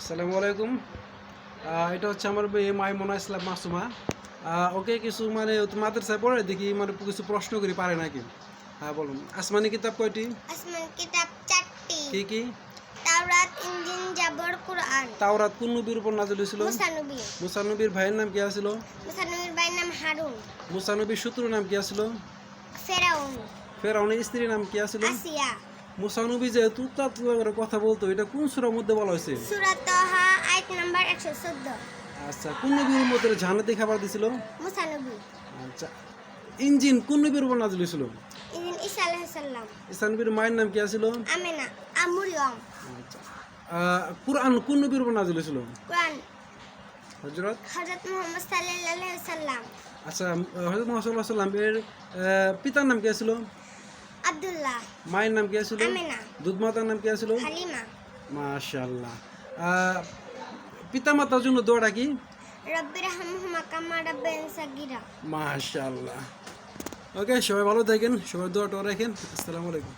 আসসালামু আলাইকুম। এটা হচ্ছে আমার মেয়ে মাইমনা ইসলাম মাসুমা। ওকে কিছু মানে মাদ্রাসায় পড়ে দেখি মানে কিছু প্রশ্ন করি পারে নাকি? হ্যাঁ বলুন। আসমানি কিতাব কয়টি? আসমান কিতাব চারটি। কি কি? তাওরাত ইঞ্জিন জাবর কুরআন। তাওরাত কোন নবীর উপর নাজিল হয়েছিল? মুসানবী। মুসানবীর ভাইয়ের নাম কি আছিল? মুসানবীর ভাইয়ের নাম হারুন। মুসানবীর শত্রুর নাম কি আছিল? ফেরাউন। ফেরাউনের স্ত্রীর নাম কি আছিল? আসিয়া। মুসানবী যেহেতু তাত করে কথা বলতো এটা কোন সুরার মধ্যে বলা হয়েছে? সূরা তাহা আয়াত নাম্বার 114 আচ্ছা কোন নবীর মধ্যে জান্নাতি খাবার দিছিল? আচ্ছা ইঞ্জিন কোন নবীর উপর নাজিল হয়েছিল? ইঞ্জিন ঈসা আলাইহিস সালাম। ইসানবীর মায়ের নাম কি আমেনা আমরিয়ম আচ্ছা কুরআন কোন নবীর উপর নাজিল হয়েছিল? কুরআন। হজরত হযরত মুহাম্মদ সাল্লাল্লাহু আলাইহি আচ্ছা মোহাম্মদ সাল্লাম এর আহ, পিতার নাম কি আছিল? আব্দুল্লাহ। মায়ের নাম কি দুধ মাতার নাম কি হালিমা। মাশাআল্লাহ। পিতা মাতার জন্য দোয়াটা কি? রব্বির হামহুমা কামা রাব্বায়ান সাগীরা। মাশাল্লাহ ওকে সবাই ভালো থাকেন সবাই দোয়াটা রাখেন। আসসালামু আলাইকুম।